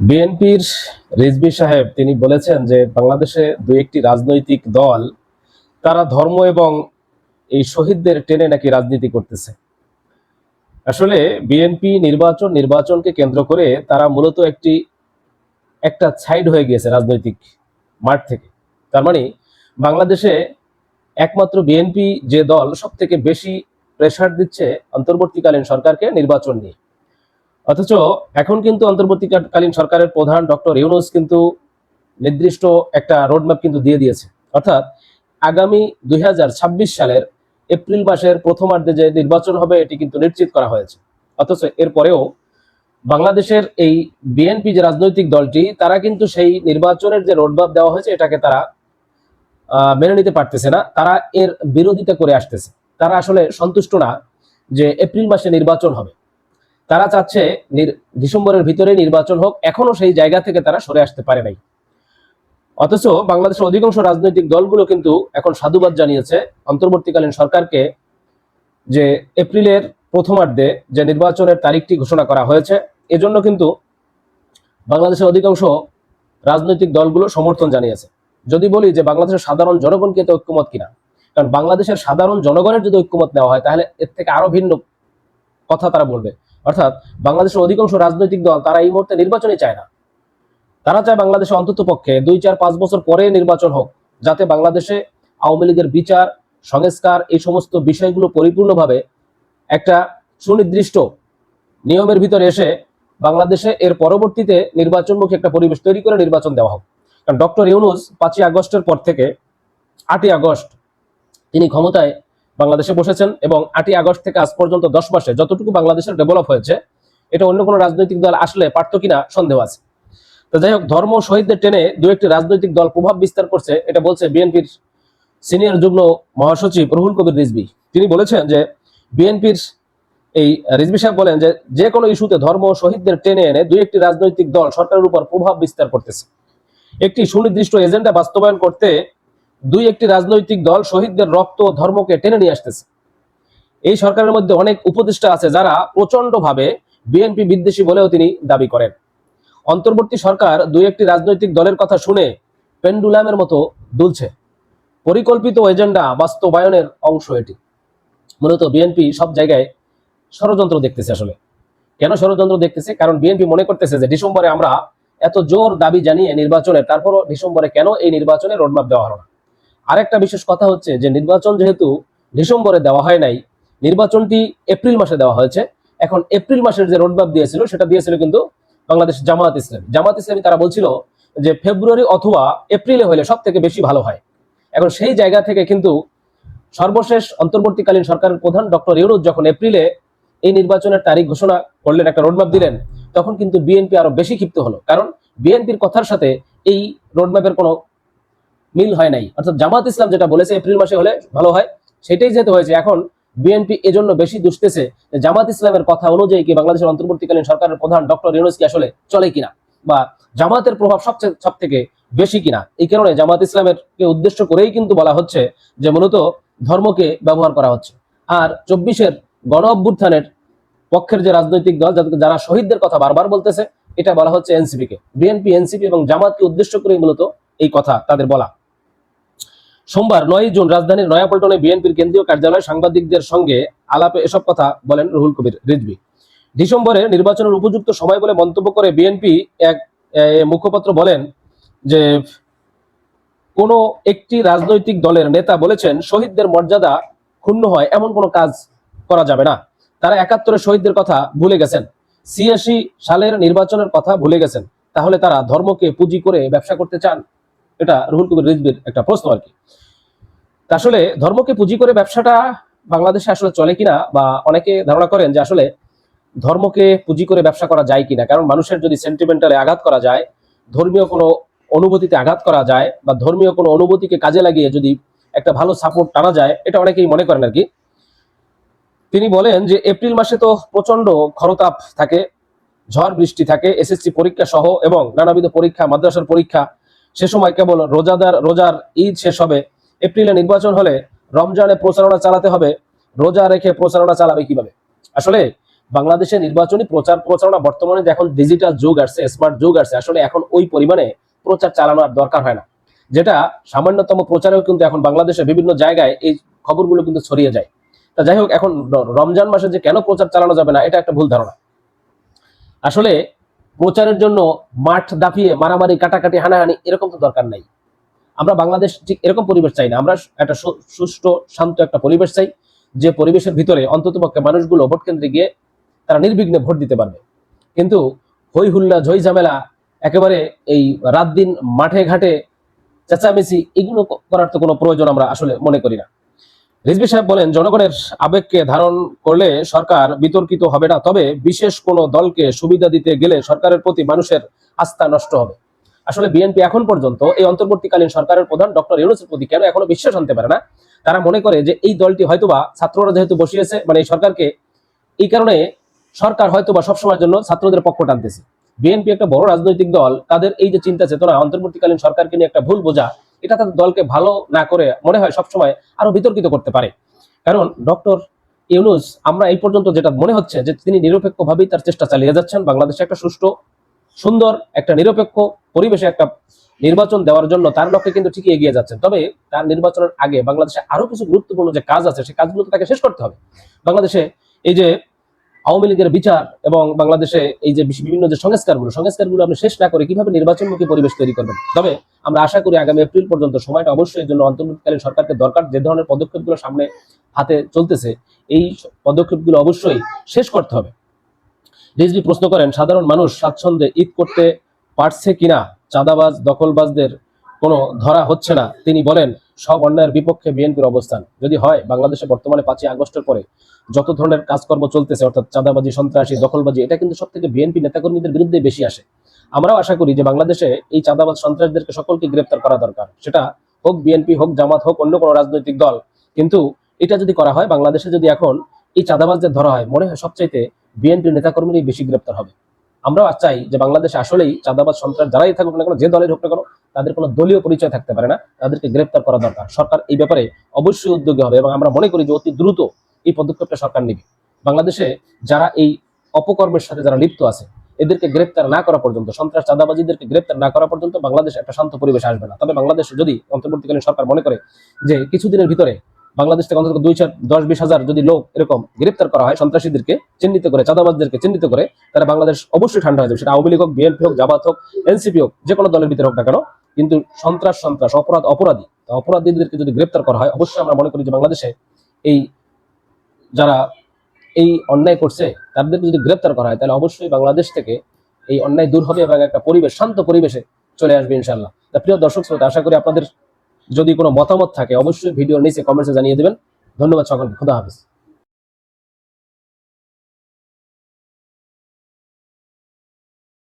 বিএনপির রিজবি সাহেব, তিনি বলেছেন যে বাংলাদেশে দু একটি রাজনৈতিক দল, তারা ধর্ম এবং এই শহীদদের টেনে নাকি রাজনীতি করতেছে। আসলে বিএনপি নির্বাচন, নির্বাচনকে কেন্দ্র করে তারা মূলত একটি, একটা সাইড হয়ে গিয়েছে রাজনৈতিক মাঠ থেকে। তার মানে বাংলাদেশে একমাত্র বিএনপি যে দল সব থেকে বেশি প্রেশার দিচ্ছে অন্তর্বর্তীকালীন সরকারকে নির্বাচন নিয়ে। অথচ এখন কিন্তু অন্তর্বর্তীকালীন সরকারের প্রধান ডক্টর ইউনুস কিন্তু নির্দিষ্ট একটা রোডম্যাপ কিন্তু দিয়ে দিয়েছে। অর্থাৎ আগামী দুই হাজার ছাব্বিশ সালের এপ্রিল মাসের প্রথমার্ধে যে নির্বাচন হবে, এটি কিন্তু নিশ্চিত করা হয়েছে। অথচ এরপরেও বাংলাদেশের এই বিএনপি যে রাজনৈতিক দলটি, তারা কিন্তু সেই নির্বাচনের যে রোডম্যাপ দেওয়া হয়েছে, এটাকে তারা মেনে নিতে পারতেছে না। তারা এর বিরোধিতা করে আসতেছে। তারা আসলে সন্তুষ্ট না যে এপ্রিল মাসে নির্বাচন হবে। তারা চাচ্ছে ডিসেম্বরের ভিতরে নির্বাচন হোক, এখনও সেই জায়গা থেকে তারা সরে আসতে পারে নাই। অথচ বাংলাদেশের অধিকাংশ রাজনৈতিক দলগুলো কিন্তু এখন সাধুবাদ জানিয়েছে অন্তর্বর্তীকালীন সরকারকে যে এপ্রিলের প্রথমার্ধে যে নির্বাচনের তারিখটি ঘোষণা করা হয়েছে, এজন্য কিন্তু বাংলাদেশের অধিকাংশ রাজনৈতিক দলগুলো সমর্থন জানিয়েছে। যদি বলি যে বাংলাদেশের সাধারণ জনগণকে এতে ঐক্যমত কিনা, কারণ বাংলাদেশের সাধারণ জনগণের যদি ঐক্যমত নেওয়া হয়, তাহলে এর থেকে আরও ভিন্ন কথা তারা বলবে। অর্থাৎ বাংলাদেশের অধিকাংশ রাজনৈতিক দল তারা এই মুহূর্তে নির্বাচনই চায় না। তারা চায় বাংলাদেশে অন্তত পক্ষে দুই চার পাঁচ বছর পরে নির্বাচন হোক, যাতে বাংলাদেশে আওয়ামী লীগের বিচার, সংস্কার এই সমস্ত বিষয়গুলো পরিপূর্ণভাবে একটা সুনির্দিষ্ট নিয়মের ভিতরে এসে বাংলাদেশে এর পরবর্তীতে নির্বাচনমুখী একটা পরিবেশ তৈরি করে নির্বাচন দেওয়া হোক। কারণ ডক্টর ইউনুস পাঁচই আগস্টের পর থেকে আটই আগস্ট তিনি ক্ষমতায় বাংলাদেশে বসেছেন এবং আটই আগস্ট থেকে আজ পর্যন্ত দশ মাসে যতটুকু বাংলাদেশের ডেভেলপ হয়েছে, এটা অন্য কোনো রাজনৈতিক দল আসলে পারত কিনা সন্দেহ আছে। তো যাই হোক, ধর্ম শহীদদের টেনে দু একটি রাজনৈতিক দল প্রভাব বিস্তার করছে, এটা বলছে বিএনপির সিনিয়র যুগ্ম মহাসচিব রুহুল কবির রিজবি তিনি বলেছেন যে বিএনপির এই রিজবি সাহেব বলেন যে যে কোনো ইস্যুতে ধর্ম শহীদদের টেনে এনে দুই একটি রাজনৈতিক দল সরকারের উপর প্রভাব বিস্তার করতেছে। একটি সুনির্দিষ্ট এজেন্ডা বাস্তবায়ন করতে দুই একটি রাজনৈতিক দল শহীদদের রক্ত ও ধর্মকে টেনে নিয়ে আসতেছে। এই সরকারের মধ্যে অনেক উপদেষ্টা আছে যারা প্রচন্ডভাবে বিএনপি বিদ্বেষী বলেও তিনি দাবি করেন। অন্তর্বর্তী সরকার দুই একটি রাজনৈতিক দলের কথা শুনে পেন্ডুলামের মতো দুলছে। পরিকল্পিত এজেন্ডা বাস্তবায়নের অংশ এটি। মূলত বিএনপি সব জায়গায় ষড়যন্ত্র দেখতেছে আসলে। কেন ষড়যন্ত্র দেখতেছে? কারণ বিএনপি মনে করতেছে যে ডিসেম্বরে আমরা এত জোর দাবি জানিয়ে নির্বাচনের, তারপরও ডিসেম্বরে কেন এই নির্বাচনে রোডম্যাপ দেওয়া হলো না? আরেকটা বিশেষ কথা হচ্ছে যে নির্বাচন যেহেতু ডিসেম্বরে দেওয়া হয় নাই, নির্বাচনটি এপ্রিল মাসে দেওয়া হয়েছে। এখন এপ্রিল মাসের যে রোডম্যাপ দিয়েছিল, সেটা দিয়েছিল কিন্তু বাংলাদেশ জামাত ইসলামী। জামাত ইসলামী তারা বলছিল যে ফেব্রুয়ারি অথবা এপ্রিলে হলে সব থেকে বেশি ভালো হয়। এখন সেই জায়গা থেকে কিন্তু সর্বশেষ অন্তর্বর্তীকালীন সরকারের প্রধান ডক্টর ইউনুস যখন এপ্রিলে এই নির্বাচনের তারিখ ঘোষণা করলেন, একটা রোডম্যাপ দিলেন, তখন কিন্তু বিএনপি আরও বেশি ক্ষিপ্ত হলো। কারণ বিএনপির কথার সাথে এই রোডম্যাপের কোনো মিল হয় নাই। অর্থাৎ জামাত ইসলাম যেটা বলেছে, এপ্রিল মাসে হলে ভালো হয়, সেটাই যেতে হয়েছে, এখন বিএনপি এজন্য বেশি দুষতেছে জামাত ইসলামের কথা অনুযায়ী কি বাংলাদেশের অন্তর্বর্তীকালীন সরকারের প্রধান ডক্টর ইউনুস কি আসলে চলে কিনা? বা জামাতের প্রভাব সবচেয়ে সব থেকে বেশি কিনা? এই কারণে জামাত ইসলামের কে উদ্দেশ্য করেই কিন্তু বলা হচ্ছে যে মূলত ধর্মকে ব্যবহার করা হচ্ছে। আর চব্বিশের গণ অভ্যুত্থানের পক্ষের যে রাজনৈতিক দল যারা শহীদদের কথা বারবার বলতেছে, এটা বলা হচ্ছে এনসিপি কে বিএনপি, এনসিপি এবং জামাতকে উদ্দেশ্য করেই মূলত এই কথা তাদের বলা। সোমবার নয় জুন রাজধানীর নয়াপল্টনে বিএনপির কেন্দ্রীয় কার্যালয়ে সাংবাদিকদের সঙ্গে আলাপে এসব কথা বলেন রুহুল কবির রিজভি। ডিসেম্বরে নির্বাচনের উপযুক্ত সময় বলে মন্তব্য করে বিএনপি এক মুখপাত্র বলেন যে কোন একটি রাজনৈতিক দলের নেতা বলেছেন, শহীদদের মর্যাদা ক্ষুণ্ণ হয়, এমন কোনো কাজ করা যাবে না। তারা একাত্তরের শহীদদের কথা ভুলে গেছেন। ছিয়াশি সালের নির্বাচনের কথা ভুলে গেছেন। তাহলে তারা ধর্মকে পুঁজি করে ব্যবসা করতে চান? এটা রুহুল কবির রিজবির একটা প্রশ্ন আর কি। আসলে ধর্মকে পুঁজি করে ব্যবসাটা বাংলাদেশে আসলে চলে কিনা বা অনেকে ধারণা করেন যে আসলে ধর্মকে পুঁজি করে ব্যবসা করা যায় কিনা, কারণ মানুষের যদি সেন্টিমেন্টালে আঘাত করা যায়, ধর্মীয় কোনো অনুভূতিতে আঘাত করা যায় বা ধর্মীয় কোনো অনুভূতিকে কাজে লাগিয়ে যদি একটা ভালো সাপোর্ট টানা যায়, এটা অনেকেই মনে করেন আর কি। তিনি বলেন যে এপ্রিল মাসে তো প্রচণ্ড খরতাপ থাকে, ঝড় বৃষ্টি থাকে, এসএসসি পরীক্ষা সহ এবং নানাবিধ পরীক্ষা, মাদ্রাসার পরীক্ষা সে সময় কেবল রোজাদার, রোজার ঈদ শেষ হবে। এপ্রিলে নির্বাচন হলে রমজানে প্রচারণা চালাতে হবে। রোজা রেখে প্রচারণা চালাবে কীভাবে? আসলে বাংলাদেশে নির্বাচনী প্রচার, প্রচারণা বর্তমানে এখন ডিজিটাল যুগ আসছে স্মার্ট যুগ আসছে, আসলে এখন ওই পরিমাণে প্রচার চালানোর দরকার হয় না। যেটা সামান্যতম প্রচারেও কিন্তু এখন বাংলাদেশের বিভিন্ন জায়গায় এই খবরগুলো কিন্তু ছড়িয়ে যায়। তা যাই হোক, এখন রমজান মাসে যে কেন প্রচার চালানো যাবে না, এটা একটা ভুল ধারণা। আসলে প্রচারের জন্য মাঠ দাপিয়ে, মারামারি, কাটাকাটি, হানাহানি, এরকম তো দরকার নাই। আমরা বাংলাদেশ ঠিক এরকম পরিবেশ চাই না। আমরা একটা সুষ্ঠু, শান্ত একটা পরিবেশ চাই, যে পরিবেশের ভিতরে অন্ততপক্ষে মানুষগুলো ভোট কেন্দ্রে গিয়ে তারা নির্বিঘ্নে ভোট দিতে পারবে। কিন্তু হই হুল্লা, ঝই ঝামেলা, একেবারে এই রাত দিন মাঠে ঘাটে চেঁচামেচি, এগুলো করার তো কোনো প্রয়োজন আমরা আসলে মনে করি না। রিজভি সাহেব বলেন, জনগণের আবেগকে ধারণ করলে সরকার বিতর্কিত হবে না, তবে বিশেষ কোনো দলকে সুবিধা দিতে গেলে সরকারের প্রতি মানুষের আস্থা নষ্ট হবে। আসলে বিএনপি এখন পর্যন্ত এই অন্তর্বর্তীকালীন সরকারের প্রধান ডক্টর ইউনুসের প্রতি কেন এখনও বিশ্বাস আনতে পারে না? তারা মনে করে যে এই দলটি হয়তোবা ছাত্ররা যেহেতু বসিয়েছে মানে এই সরকারকে এই কারণে সরকার হয়তোবা সবসময়ের জন্য ছাত্রদের পক্ষ টানতেছে। বিএনপি একটা বড় রাজনৈতিক দল, তাদের এই যে চিন্তা চেতনা অন্তর্বর্তীকালীন সরকারকে নিয়ে একটা ভুল বোঝা এটা তাদের দলকে ভালো না করে মনে হয় সবসময় আরও বিতর্কিত করতে পারে। কারণ ডক্টর ইউনুস, আমরা এই পর্যন্ত যেটা মনে হচ্ছে যে তিনি নিরপেক্ষভাবেই তার চেষ্টা চালিয়ে যাচ্ছেন। বাংলাদেশে একটা সুষ্ঠু, সুন্দর, একটা নিরপেক্ষ পরিবেশে একটা নির্বাচন দেওয়ার জন্য তার লক্ষ্যে কিন্তু ঠিকই এগিয়ে যাচ্ছেন। তবে তার নির্বাচনের আগে বাংলাদেশে আরও কিছু গুরুত্বপূর্ণ যে কাজ আছে, সেই কাজগুলো তাকে শেষ করতে হবে। বাংলাদেশে এই যে আওয়ামী লীগের বিচার এবং বাংলাদেশে এই যে বিভিন্ন যে সংস্কারগুলো সংস্কারগুলো আপনি শেষ না করে কীভাবে নির্বাচনমুখী পরিবেশ তৈরি করবেন? তবে আমরা আশা করি আগামী এপ্রিল পর্যন্ত সময়টা অবশ্যই জন্য অন্তর্বর্তীকালীন সরকারকে দরকার। যে ধরনের পদক্ষেপগুলো সামনে হাতে চলতেছে, এই পদক্ষেপগুলো অবশ্যই শেষ করতে হবে। রিজভি প্রশ্ন করেন, সাধারণ মানুষ স্বাচ্ছন্দ্যে ঈদ করতে পারছে কিনা? চাঁদাবাজ, দখলবাজদের কোনো ধরা হচ্ছে না। তিনি বলেন সব অন্যায়ের বিপক্ষে বিএনপির অবস্থান। যদি হয়, বাংলাদেশে বর্তমানে পাঁচই আগস্টের পরে যত ধরনের কাজকর্ম চলতেছে, অর্থাৎ চাঁদাবাজি, সন্ত্রাসী, দখলবাজি, এটা কিন্তু সব থেকে বিএনপি নেতাকর্মীদের বিরুদ্ধে বেশি আসে। আমরাও আশা করি যে বাংলাদেশে এই চাঁদাবাজ সন্ত্রাসীদেরকে সকলকে গ্রেপ্তার করা দরকার। সেটা হোক বিএনপি, হোক জামাত, হোক অন্য কোনো রাজনৈতিক দল। কিন্তু এটা যদি করা হয়, বাংলাদেশে যদি এখন এই চাঁদাবাজদের ধরা হয়, মনে হয় সবচাইতে বিএনপির নেতাকর্মীরাই বেশি গ্রেপ্তার হবে। আমরাও চাই যে বাংলাদেশে আসলেই চাঁদাবাজ সন্ত্রাস যারাই থাকুক না কেন, যে দলের হোক না কেন তাদের কোনো দলীয় পরিচয় থাকতে পারে না, তাদেরকে গ্রেপ্তার করা দরকার। সরকার এই ব্যাপারে অবশ্যই উদ্যোগী হবে এবং আমরা মনে করি যে অতি দ্রুত এই পদক্ষেপটা সরকার নেবে। বাংলাদেশে যারা এই অপকর্মের সাথে যারা লিপ্ত আছে, এদেরকে গ্রেপ্তার না করা পর্যন্ত, সন্ত্রাস চাঁদাবাজিদেরকে গ্রেপ্তার না করা পর্যন্ত বাংলাদেশ একটা শান্ত পরিবেশ আসবে না। তবে বাংলাদেশ যদি অন্তর্বর্তীকালীন সরকার মনে করে যে কিছুদিনের ভিতরে বাংলাদেশ থেকে অন্তত দুই চার, দশ বিশ হাজার যদি লোক এরকম গ্রেপ্তার করা হয় সন্ত্রাসীদেরকে চিহ্নিত করে, চাঁদাবাজদেরকে চিহ্নিত করে তাহলে বাংলাদেশ অবশ্যই ঠান্ডা হয়ে যাবে। সেটা আওয়ামী লীগ হোক, বিএনপি হোক, জামাত হোক, এনসিপি হোক, যে কোনো দলের ভিতরে হোক না কেন, কিন্তু সন্ত্রাস সন্ত্রাস, অপরাধ, অপরাধী অপরাধীদেরকে যদি গ্রেপ্তার করা হয়, অবশ্যই আমরা মনে করি যে বাংলাদেশে এই যারা এই অন্যায় করছে, তাদেরকে যদি গ্রেপ্তার করা হয়, তাহলে অবশ্যই বাংলাদেশ থেকে এই অন্যায় দূর হবে এবং একটা পরিবেশ, শান্ত পরিবেশে চলে আসবে ইনশাল্লাহ প্রিয় দর্শক, শ্রোতা, আশা করি আপনাদের যদি কোনো মতামত থাকে অবশ্যই ভিডিও নিচে কমেন্টসে জানিয়ে দেবেন। ধন্যবাদ সকলকে খুদা হাফিজ।